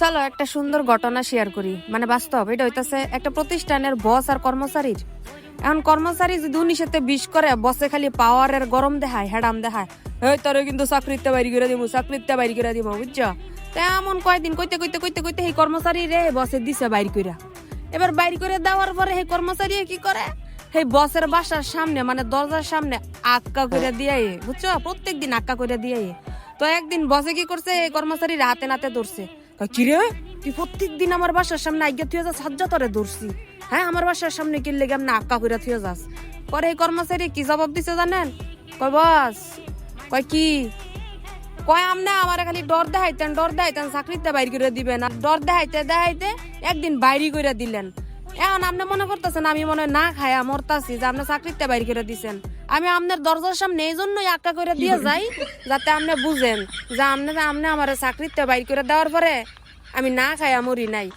চলো, একটা সুন্দর ঘটনা শেয়ার করি। মানে বাস্তব, এটা হইতাছে একটা প্রতিষ্ঠানের বস আর কর্মচারীর। এখন কর্মচারী যদি উনি সাথে বিষ করে বসে খালি পাওয়ারের গরম দেখায়, হেডাম দেখায়, এই তোরে কিন্তু চাকরিতে বাইরে করে দিব চাকরিতে বাইরে করে দিব বুঝছ? তো এমন কয়দিন কইতে কইতে কইতে কইতে সেই কর্মচারী রে বসে দিছে বাইর কইরা। এবার বাইর করে দেওয়ার পরে সেই কর্মচারী কি করে? সেই বসের বাসার সামনে মানে দরজার সামনে আক্কা করে দিয়ে বুঝছ? প্রত্যেক দিন আক্কা করে দিয়ে তো একদিন বসে কি করছে? এই কর্মচারীর হাতে নাতে ধরছে। কয়, কি রে তুই প্রত্যেক দিন আমার বাসার সামনে আজ্ঞা থুয়ে যাস সাজ্জা তরে ধরছি। হ্যাঁ আমার বাসার সামনে কিনলে কেমন আক্কা করে থুয়ে যাস। পরে এই কর্মচারী কি জবাব দিছে জানেন? কয় বস কয় কি? কয় আমনে আমার খালি ডর দেখাইতেন ডর দেখাইতেন চাকরিতে বাইর করে দিবেন। আর ডর দেখাইতে দেখাইতে একদিন বাইরি করে দিলেন। এখন আপনি মনে করতেছেন আমি মনে না খায়া মরতাছি যে আপনি চাকরিতে বাইর করে দিছেন। আমি আপনার দরজার সামনে এই জন্যই আক্কা করে দিয়ে যাই যাতে আপনি বুঝেন যে আপনি আপনি আমার চাকরিতে বাইর করে দেওয়ার পরে আমি না খাই আমরি নাই।